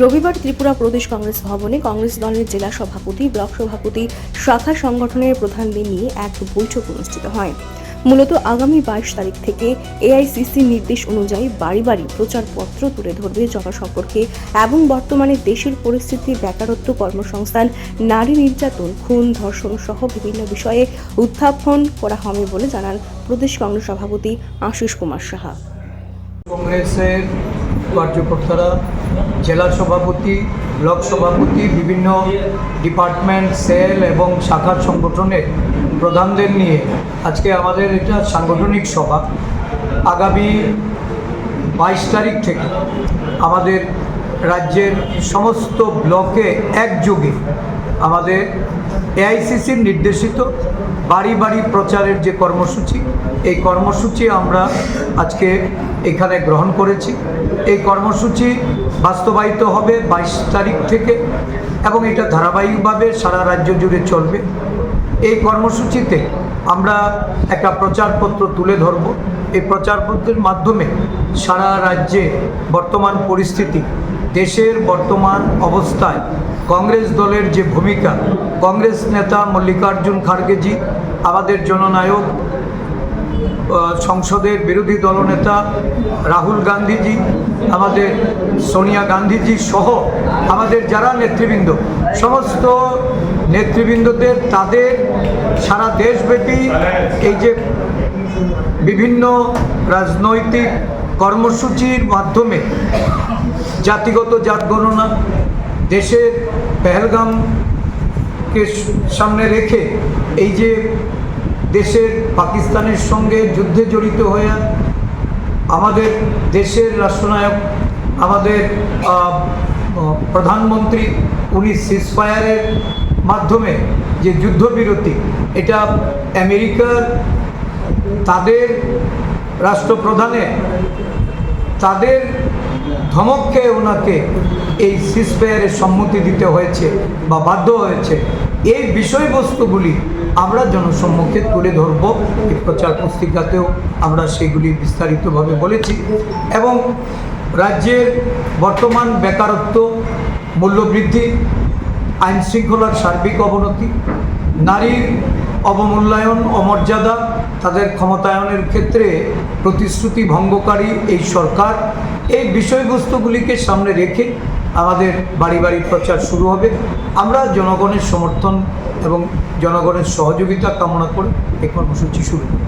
রবিবার ত্রিপুরা প্রদেশ কংগ্রেস ভবনে কংগ্রেস দলের জেলা সভাপতি, ব্লক সভাপতি, শাখা সংগঠনের প্রধানদের নিয়ে এক বৈঠক অনুষ্ঠিত হয়। মূলত আগামী বাইশ তারিখ থেকে এআইসিসি নির্দেশ অনুযায়ী বাড়ি বাড়ি প্রচারপত্র তুলে ধরবে জনসম্পর্কে এবং বর্তমানে দেশের পরিস্থিতি, বেকারত্ব কর্মসংস্থান, নারী নির্যাতন, খুন, ধর্ষণ সহ বিভিন্ন বিষয়ে উত্থাপন করা হবে বলে জানান প্রদেশ কংগ্রেস সভাপতি আশিস কুমার সাহা। কংগ্রেসের কার্যকর্তারা জেলা সভাপতি, ব্লক সভাপতি, বিভিন্ন ডিপার্টমেন্ট, সেল এবং শাখার সংগঠনের প্রধানদের নিয়ে আজকে আমাদের এটা সাংগঠনিক সভা। আগামী বাইশ তারিখ থেকে আমাদের রাজ্যের সমস্ত ব্লকে একযোগে আমাদের এআইসিসির নির্দেশিত বাড়ি বাড়ি প্রচারের যে কর্মসূচি, এই কর্মসূচি আমরা আজকে এখানে গ্রহণ করেছি। এই কর্মসূচি বাস্তবায়িত হবে বাইশ তারিখ থেকে এবং এটা ধারাবাহিকভাবে সারা রাজ্য জুড়ে চলবে। এই কর্মসূচিতে আমরা একটা প্রচারপত্র তুলে ধরব। এই প্রচারপত্রের মাধ্যমে সারা রাজ্যে বর্তমান পরিস্থিতি, দেশের বর্তমান অবস্থায় কংগ্রেস দলের যে ভূমিকা, কংগ্রেস নেতা মল্লিকার্জুন খাড়গেজি আমাদের জননায়ক সংসদের বিরোধী দলনেতা রাহুল গান্ধীজি আমাদের সোনিয়া গান্ধীজি সহ আমাদের যারা নেতৃবৃন্দ, সমস্ত নেতৃবৃন্দদের তাদের সারা দেশব্যাপী এই যে বিভিন্ন রাজনৈতিক কর্মসূচির মাধ্যমে জাতিগত জাত গণনা দেশের পেহেলগামকে সামনে রেখে এই যে দেশের পাকিস্তানের সঙ্গে যুদ্ধে জড়িত হয়ে আমাদের দেশের রাষ্ট্রনায়ক, আমাদের প্রধানমন্ত্রী, উনি সিজফায়ারের মাধ্যমে যে যুদ্ধবিরতি, এটা আমেরিকার তাদের রাষ্ট্রপ্রধানের তাদের ধমককে ওনাকে এই সিসফেয়ারের সম্মতি দিতে হয়েছে বা বাধ্য হয়েছে। এই বিষয়বস্তুগুলি আমরা জনসম্মুখে তুলে ধরব, এই প্রচার পুস্তিকাতেও আমরা সেগুলি বিস্তারিতভাবে বলেছি এবং রাজ্যের বর্তমান বেকারত্ব, মূল্যবৃদ্ধি আইন শৃঙ্খলার সার্বিক অবনতি, নারীর অবমূল্যায়ন, অমর্যাদা, তাদের ক্ষমতায়নের ক্ষেত্রে প্রতিশ্রুতি ভঙ্গকারী এই সরকার এই বিষয়বস্তুগুলিকে সামনে রেখে আমাদের বাড়ি বাড়ি প্রচার শুরু হবে। আমরা জনগণের সমর্থন এবং জনগণের সহযোগিতা কামনা করে এই কর্মসূচি শুরু করি।